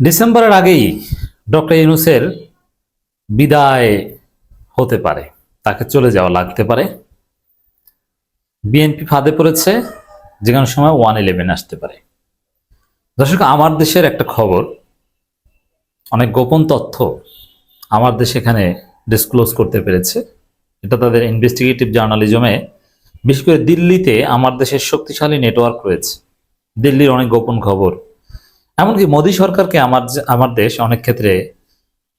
ডিসেম্বরের আগেই ডক্টর ইউনুসের বিদায় হতে পারে, তাকে চলে যাওয়া লাগতে পারে। বিএনপি ফাঁদে পড়েছে, যে কোনো সময় ওয়ান ইলেভেন আসতে পারে। দর্শক, আমার দেশের একটা খবর, অনেক গোপন তথ্য আমার দেশ এখানে ডিসক্লোজ করতে পেরেছে। এটা তাদের ইনভেস্টিগেটিভ জার্নালিজমে বিশেষ করে দিল্লিতে আমার দেশের শক্তিশালী নেটওয়ার্ক রয়েছে। দিল্লির অনেক গোপন খবর এমনকি মোদী সরকারকে আমার আমার দেশ অনেক ক্ষেত্রে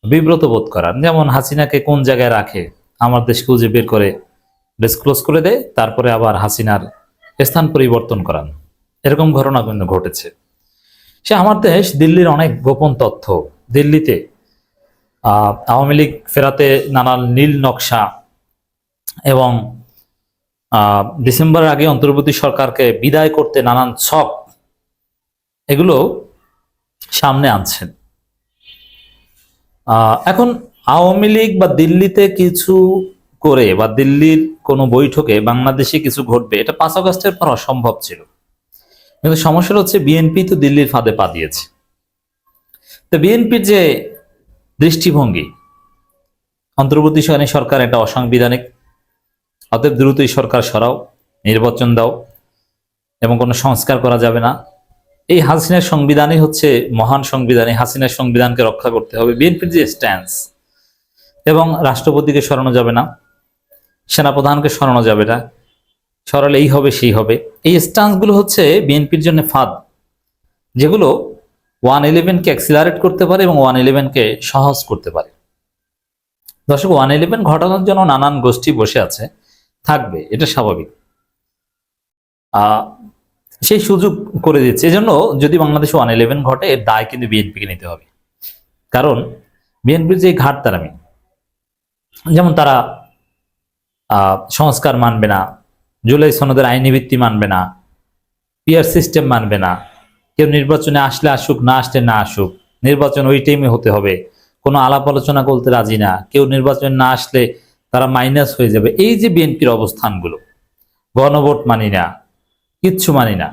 বিব্রত বোধ করার। যেমন হাসিনাকে কোন জায়গায় রাখে, আমার দেশ খুঁজে বের করে ডিসক্লোজ করে দেয়, তারপরে আবার হাসিনার স্থান পরিবর্তন করান। এরকম ঘটনা কিন্তু ঘটেছে। সে আমার দেশ দিল্লির অনেক গোপন তথ্য। দিল্লিতে আওয়ামী লীগ ফেরাতে নানা নীল নকশা এবং ডিসেম্বরের আগে অন্তর্বর্তী সরকারকে বিদায় করতে নানান ছক, এগুলো সামনে আনছেন। এখন আওয়ামী লীগ বা দিল্লিতে কিছু করে বা দিল্লির কোনো বৈঠকে বাংলাদেশে কিছু ঘটবে, এটা পাঁচ আগস্টের পর অসম্ভব ছিল। কিন্তু সমস্যাটা হচ্ছে বিএনপি তো দিল্লির ফাঁদে পা দিয়েছে। তো বিএনপির যে দৃষ্টিভঙ্গি, অন্তর্বর্তী সরকার এটা অসাংবিধানিক, অতএব দ্রুতই সরকার সরাও, নির্বাচন দাও, এবং কোনো সংস্কার করা যাবে না। এই হাসিনার সংবিধানই হচ্ছে মহান সংবিধান, এই হাসিনার সংবিধানকে রক্ষা করতে হবে। বিএনপির যে স্ট্যান্স এবং রাষ্ট্রপতিকে সরানো যাবে না, সেনাপ্রধানকে সরানো যাবে না সরালে এই হবে, সেই হবে। এই স্ট্যান্সগুলো হচ্ছে বিএনপির জন্য ফাঁদ, যেগুলো ওয়ান ইলেভেনকে অ্যাক্সিলারেট করতে পারে এবং ওয়ান ইলেভেনকে সহজ করতে পারে। দর্শক, ওয়ান ইলেভেন ঘটানোর জন্য নানান গোষ্ঠী বসে আছে, থাকবে, এটা স্বাভাবিক। সেই সুযোগ করে দিচ্ছে। এজন্য যদি বাংলাদেশে ওয়ান ইলেভেন ঘটে, এর দায় কিন্তু বিএনপিকে নিতে হবে। কারণ বিএনপির যে ঘাট তারামি যেমন তারা সংস্কার মানবে না, জুলাই সনদের আইনি ভিত্তি মানবে না পিয়ার সিস্টেম মানবে না। কেউ নির্বাচনে আসলে আসুক, না আসলে না আসুক, নির্বাচন ওই টাইমে হতে হবে। কোনো আলাপ আলোচনা করতে রাজি না, কেউ নির্বাচন না আসলে তারা মাইনাস হয়ে যাবে। এই যে বিএনপির অবস্থানগুলো, গণভোট মানি না কিচ্ছু মানি না।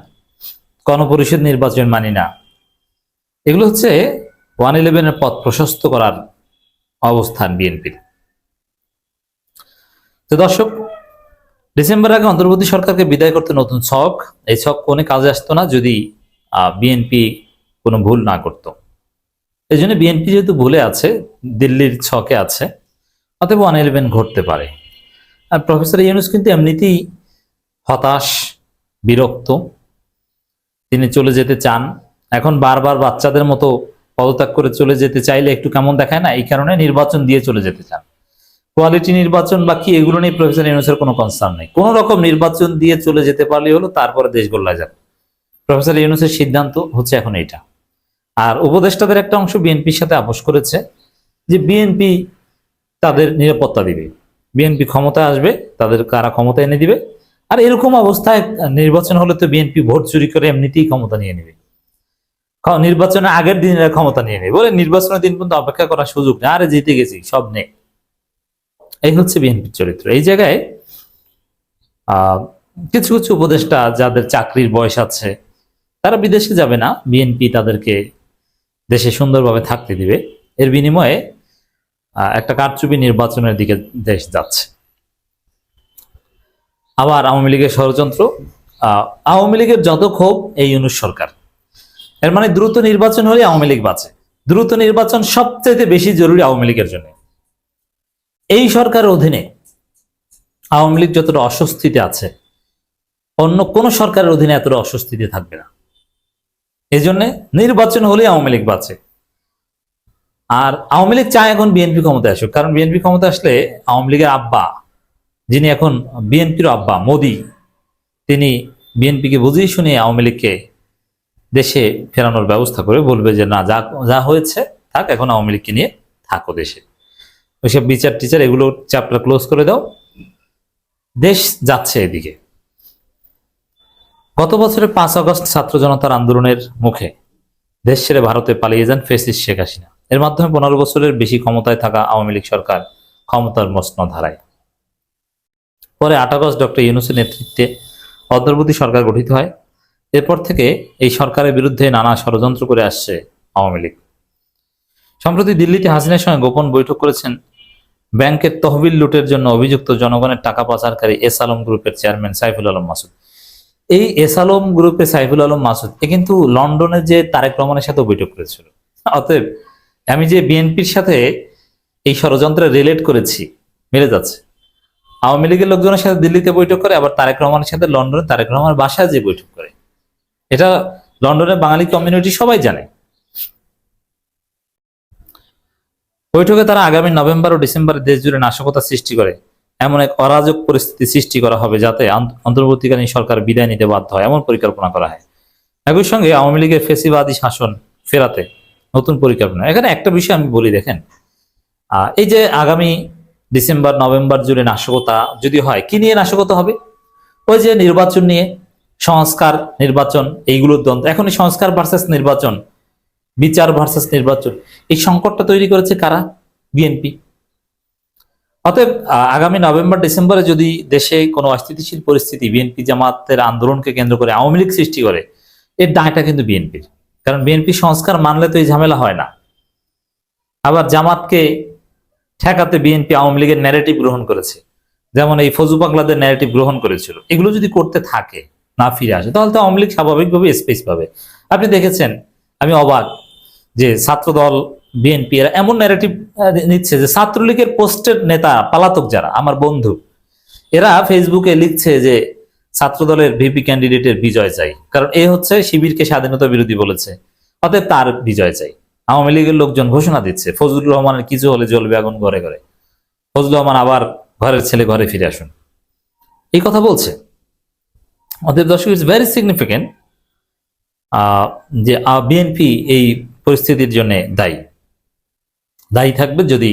গণপরিষদ নির্বাচন মানি না। এগুলো হচ্ছে ওয়ান ইলেভেনের পথ প্রশস্ত করার অবস্থান বিএনপির। তো দর্শক, ডিসেম্বর আগে অন্তর্বর্তী সরকারকে বিদায় করতে নতুন ছক। এই ছক কোনো কাজে আসতো না যদি বিএনপি কোনো ভুল না করত। এই জন্য বিএনপি যেহেতু ভুলে আছে, দিল্লির ছকে আছে, অতএব ওয়ান ইলেভেন ঘটতে পারে। আর প্রফেসর ইউনুস কিন্তু এমনিতেই হতাশ বিরক্ত। তিনি চলে যেতে চান। এখন বারবার বাচ্চাদের মতো পদত্যাগ করে চলে যেতে চাইলে একটু কেমন দেখায় না? এই কারণে নির্বাচন দিয়ে চলে যেতে চান। কোয়ালিটি নির্বাচন বা কি এগুলো নিয়ে প্রফেসর ইউনুসের কোনো কনসার্ন নেই। কোন রকম নির্বাচন দিয়ে চলে যেতে পারলে হলো তারপরে দেশ গোল্লা যাবে। প্রফেসর ইউনুসের সিদ্ধান্ত হচ্ছে এখন এটা আর উপদেষ্টাদের একটা অংশ বিএনপির সাথে আপোষ করেছে যে বিএনপি তাদের নিরাপত্তা দিবে। বিএনপি ক্ষমতায় আসবে, তাদের কারা ক্ষমতা এনে দিবে আর এরকম অবস্থায় নির্বাচন হলে তো বিএনপি ভোট চুরি করে এমনিতেই ক্ষমতা নিয়ে নেবে। নির্বাচনের আগের দিন এরা ক্ষমতা নিয়ে নেবে। বলে নির্বাচনের দিন পর্যন্ত অপেক্ষা করার সুযোগ নেই। আরে জিতে গেছি, সব নেই। এই হচ্ছে বিএনপির চরিত্র। এই জায়গায় কিছু কিছু উপদেষ্টা যাদের চাকরির বয়স আছে, তারা বিদেশে যাবে না। বিএনপি তাদেরকে দেশে সুন্দরভাবে থাকতে দিবে। এর বিনিময়ে একটা কারচুপি নির্বাচনের দিকে দেশ যাচ্ছে। আবার আওয়ামী লীগের ষড়যন্ত্র আওয়ামী লীগের যত ক্ষোভ, এই ইউনুস সরকার। এর মানে দ্রুত নির্বাচন হলে আওয়ামী লীগ বাঁচে। দ্রুত নির্বাচন সবচেয়ে বেশি জরুরি আওয়ামী লীগের জন্য। এই সরকারের অধীনে আওয়ামী লীগ যতটা অস্বস্তিতে আছে, অন্য কোন সরকারের অধীনে এতটা অস্বস্তিতে থাকবে না। এই জন্য নির্বাচন হলেই আওয়ামী লীগ বাঁচে। আর আওয়ামী লীগ চায় এখন বিএনপি ক্ষমতায় আসুক, কারণ বিএনপি ক্ষমতা আসলে আওয়ামী লীগের আব্বা যিনি এখন বিএনপির আব্বা, মোদি, তিনি বিএনপিকে বুঝিয়ে শুনিয়ে আওয়ামী লীগকে দেশে ফেরানোর ব্যবস্থা করে বলবে যে, না, যা যা হয়েছে, থাক, এখন আওয়ামী লীগকে নিয়ে থাকো দেশে। ওইসব বিচার টিচার, এগুলো চ্যাপ্টার ক্লোজ করে দাও। দেশ যাচ্ছে এদিকে। গত বছরের পাঁচ আগস্ট ছাত্র জনতার আন্দোলনের মুখে দেশ ছেড়ে ভারতে পালিয়ে যান ফেসিস শেখ হাসিনা। এর মাধ্যমে পনেরো বছরের বেশি ক্ষমতায় থাকা আওয়ামী লীগ সরকার ক্ষমতার মসন ধারায় পরে আট আগস্ট ডক্টর ইউনুসের নেতৃত্বে অন্তর্বর্তী সরকার গঠিত হয়। এরপর থেকে এই সরকারের বিরুদ্ধে নানা ষড়যন্ত্র করে আসছে আওয়ামী লীগ। সম্প্রতি দিল্লিতে হাসিনার সঙ্গে গোপন বৈঠক করেছেন ব্যাংকের তহবিল লুটের জন্য অভিযুক্ত জনগণের টাকা পাচারকারী এস আলম গ্রুপের চেয়ারম্যান সাইফুল আলম মাসুদ। এই এস আলম গ্রুপে সাইফুল আলম মাসুদ, এ কিন্তু লন্ডনে যে তারেক রহমানের সাথে বৈঠক করেছিল। অতএব আমি যে বিএনপির সাথে এই ষড়যন্ত্রে রিলেট করেছি, মিলে যাচ্ছে। আওয়ামী লীগের লোকজনের সাথে দিল্লিতে বৈঠক করে, আবার তারেক রহমানের সাথে লন্ডনে তারেক রহমানের বাসায় যে বৈঠক করে। এটা লন্ডনের বাঙালি কমিউনিটি সবাই জানে। বৈঠকে তারা আগামী নভেম্বর ও ডিসেম্বরে দেশ জুড়ে নাশকতা সৃষ্টি করে। এমন এক অরাজক পরিস্থিতি সৃষ্টি করা হবে যাতে অন্তর্বর্তীকালীন সরকার বিদায় নিতে বাধ্য হয়, এমন পরিকল্পনা করা হয়। একই সঙ্গে আওয়ামী লীগের ফেসিবাদী শাসন ফেরাতে নতুন পরিকল্পনা। এখানে একটা বিষয় আমি বলি, দেখেন। এই যে আগামী ডিসেম্বর, নভেম্বর জুড়ে নাশকতা যদি হয়, কি নিয়ে নাশকতা হবে? ওই যে নির্বাচন নিয়ে সংস্কার নির্বাচন, এইগুলোর দ্বন্দ্ব। এখন সংস্কার ভার্সেস নির্বাচন, বিচার ভার্সেস নির্বাচন। এই সংকটটা তৈরি করেছে কারা? বিএনপি অতএব আগামী নভেম্বর, ডিসেম্বরে যদি দেশে কোনো অস্থিতিশীল পরিস্থিতি বিএনপি জামাতের আন্দোলনকে কেন্দ্র করে আওয়ামী লীগ সৃষ্টি করে, এর দায়টা কিন্তু বিএনপির কারণ বিএনপি সংস্কার মানলে তো এই ঝামেলা হয় না। আবার জামাতকে ঠেকাতে বিএনপি আওয়ামী লীগের ন্যারেটিভ গ্রহণ করেছে। যেমন এই ফজু পাগলাদের ন্যারেটিভ গ্রহণ করেছিল। এগুলো যদি করতে থাকে, না ফিরে আসে, তাহলে তো আওয়ামী লীগ স্বাভাবিকভাবে স্পেস পাবে। আপনি দেখেছেন, আমি অবাক যে ছাত্রদল বিএনপি এরা এমন ন্যারেটিভ নিচ্ছে যে ছাত্রলীগের পোস্টের নেতা, পালাতক যারা, আমার বন্ধু, এরা ফেসবুকে লিখছে যে ছাত্রদলের ভিপি ক্যান্ডিডেটের বিজয় চাই। কারণ এ হচ্ছে শিবিরকে স্বাধীনতা বিরোধী বলেছে, অতএব তার বিজয় চাই। আওয়ামী লীগের লোকজন ঘোষণা দিচ্ছে, ফজলুর রহমানের কিছু হলে জ্বলবে আগুন ঘরে ঘরে। ফজলুর রহমান আবার ঘরের ছেলে ঘরে ফিরে আসুন। এই কথা বলছে। অতএব দর্শক ইটস ভেরি সিগনিফিকেন্ট যে বিএনপি এই পরিস্থিতির জন্য দায়ী। দায়ী থাকবে যদি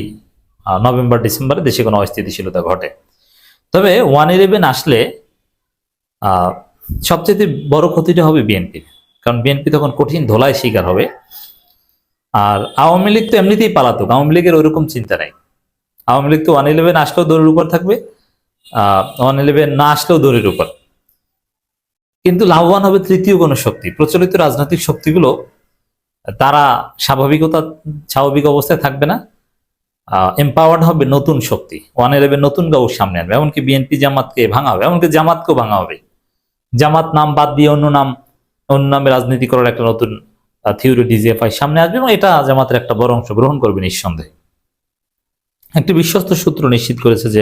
নভেম্বর, ডিসেম্বরে দেশে কোনো অস্থিতিশীলতা ঘটে। তবে ওয়ান ইলেভেন আসলে সবচেয়ে বড় ক্ষতিটা হবে বিএনপির কারণ বিএনপি তখন কঠিন ধোলায় শিকার হবে। আর আওয়ামী লীগ তো এমনিতেই পালাতক, আওয়ামী লীগের ওরকম চিন্তা নাই। আওয়ামী লীগ তো ওয়ান ইলেভেন আসলেও দৌড়ের উপর থাকবে ওয়ান ইলেভেন না আসলেও দৌড়ের উপর। কিন্তু লাভবান হবে তৃতীয় কোনো শক্তি, প্রচলিত রাজনৈতিক শক্তিগুলো তারা স্বাভাবিকতা, স্বাভাবিক অবস্থায় থাকবে না। এম্পাওয়ার্ড হবে নতুন শক্তি, ওয়ান ইলেভেন নতুন গাউর সামনে আনবে, এমনকি বিএনপি জামাতকে ভাঙা হবে এমনকি জামাতকেও ভাঙা হবে জামাত নাম বাদ দিয়ে অন্য নাম, অন্য নামে রাজনীতি করার একটা নতুন থিওরি ডিজিএফআই সামনে আসবে এবং এটা জামাতের একটা বড় অংশ গ্রহণ করবে নিঃসন্দেহে। একটি বিশ্বস্ত সূত্র নিশ্চিত করেছে যে,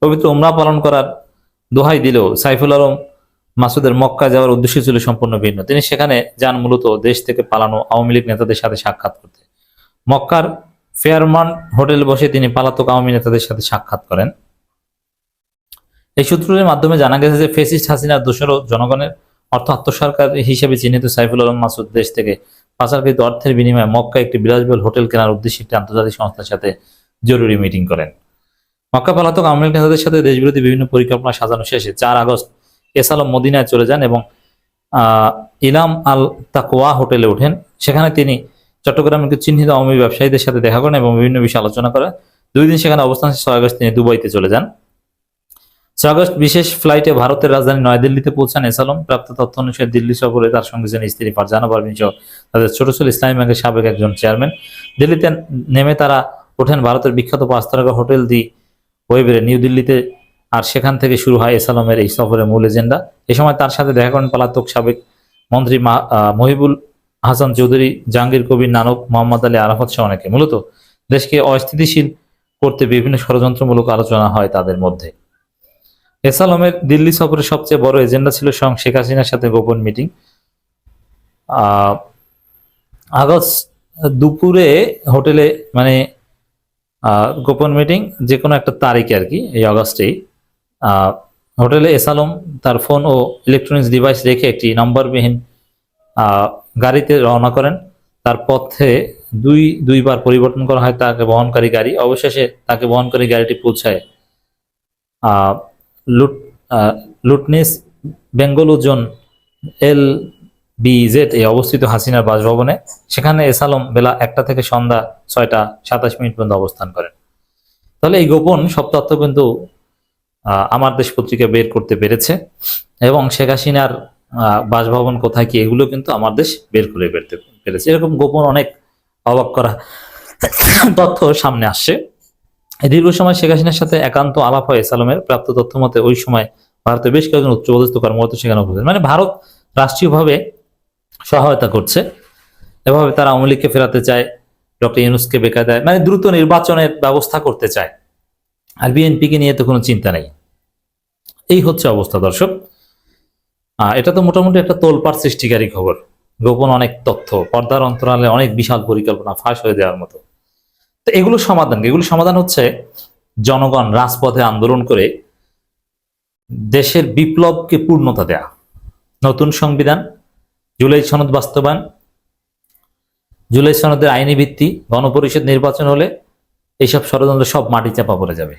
পবিত্র উমরা পালন করার দোহাই দিলেও সাইফুল আলম মাসুদের মক্কা যাওয়ার উদ্দেশ্য ছিল সম্পূর্ণ ভিন্ন। তিনি সেখানে যান মূলত দেশ থেকে পালানো আওয়ামী লীগ নেতাদের সাথে সাক্ষাৎ করতে। মক্কার ফেয়ারমান হোটেল বসে তিনি পালাতক আওয়ামী নেতাদের সাথে সাক্ষাৎ করেন। এই সূত্রের মাধ্যমে জানা গেছে যে, ফেসিস্ট হাসিনার দোষরও জনগণের অর্থ আত্মসরকার হিসেবে চিহ্নিত সাইফুল আলম মাসুদ দেশ থেকে পাচারকৃত অর্থের বিনিময়ে মক্কা একটি বিলাসবহুল হোটেল কেনার উদ্দেশ্যে একটি আন্তর্জাতিক সংস্থার সাথে জরুরি মিটিং করেন। মক্কা পালাতক আওয়ামী লীগ নেতাদের সাথে দেশবিরোধী বিভিন্ন পরিকল্পনা সাজানো শেষে চার আগস্ট এস আলম মদিনায় চলে যান এবং ইলাম আল তাকোয়া হোটেলে ওঠেন। সেখানে তিনি চট্টগ্রামের চিহ্নিত আওয়ামী ব্যবসায়ীদের সাথে দেখা করেন এবং বিভিন্ন বিষয়ে আলোচনা করেন। দুই দিন সেখানে অবস্থান শেষে ছয় আগস্ট তিনি দুবাইতে চলে যান। ছয় আগস্ট বিশেষ ফ্লাইটে ভারতের রাজধানী নয়াদিল্লিতে পৌঁছান এসালম। প্রাপ্ত তথ্য অনুসারে দিল্লি সফরে তার সঙ্গে ছিলেন স্ত্রী ফারজানা পারভিন সহ তাদের ছোট ছোট ইসলামী ব্যাংকের সাবেক একজন চেয়ারম্যান। দিল্লিতে নেমে তারা ওঠেন ভারতের বিখ্যাত পাঁচ তারকা হোটেল দি ওয়েবেরে নিউ দিল্লিতে। আর সেখান থেকে শুরু হয় এস আলমের এই সফরের মূল এজেন্ডা। এ সময় তার সাথে দেখা করেন পলাতক সাবেক মন্ত্রী মহিবুল হাসান চৌধুরী, জাহাঙ্গীর কবির নানক, মোহাম্মদ আলী আরাফাত সহ অনেকে। মূলত দেশকে অস্থিতিশীল করতে বিভিন্ন ষড়যন্ত্রমূলক আলোচনা হয় তাদের মধ্যে। এস আলমের দিল্লি সফরের সবচেয়ে বড় এজেন্ডা ছিল স্বয়ং শেখ হাসিনার সাথে গোপন মিটিং। আগস্ট দুপুরে হোটেলে মানে গোপন মিটিং যে কোনো একটা তারিখে আর কি এই আগস্টেই। আহ, হোটেলে এস আলম তার ফোন ও ইলেকট্রনিক্স ডিভাইস রেখে একটি নম্বরবিহীন গাড়িতে রওনা করেন। তার পথে দুই দুইবার পরিবর্তন করা হয় তাকে বহনকারী গাড়ি। অবশেষে তাকে বহনকারী গাড়িটি পৌঁছায়। লুট লুটনিস, বেঙ্গলু জোন এল বিজেড এ অবস্থিত হাসিনার বাসভবনে। সেখানে এস আলম বেলা একটা থেকে সন্ধ্যা ছয়টা সাতাশ মিনিট পর্যন্ত অবস্থান করেন। তাহলে এই গোপন সব তথ্য কিন্তু আমার দেশ পত্রিকা বের করতে পেরেছে এবং শেখ হাসিনার বাসভবন কোথায় কি এগুলো কিন্তু আমার দেশ বের করে পেরতে পেরেছে। এরকম গোপন অনেক অবাক করা তথ্য সামনে আসছে। দীর্ঘ সময় শেখ হাসিনার সাথে একান্ত আলাপ হয় সালামের প্রাপ্ত তথ্য মতে ওই সময় ভারতের বেশ কয়েকজন উচ্চপদস্থ কর্মকর্তা সেখানে উপস্থিত। মানে ভারত রাষ্ট্রীয়ভাবে সহায়তা করছে। এভাবে তারা আওয়ামী লীগকে ফেরাতে চায়, ডক্টর ইউনুসকে বেকার দেয় মানে দ্রুত নির্বাচনের ব্যবস্থা করতে চায়। আর বিএনপিকে নিয়ে তো কোনো চিন্তা নেই। এই হচ্ছে অবস্থা দর্শক। এটা তো মোটামুটি একটা তোলপাড় সৃষ্টিকারী খবর। গোপন অনেক তথ্য, পর্দার অন্তরালে অনেক বিশাল পরিকল্পনা ফাঁস হয়ে দেওয়ার মতো। তো এগুলো সমাধান এগুলো সমাধান হচ্ছে জনগণ রাজপথে আন্দোলন করে দেশের বিপ্লবকে পূর্ণতা দেয়া। নতুন সংবিধান, জুলাই সনদ বাস্তবায়ন, জুলাই সনদের আইনি ভিত্তি, গণপরিষদ নির্বাচন হলে এইসব ষড়যন্ত্র সব মাটি চাপা পড়ে যাবে।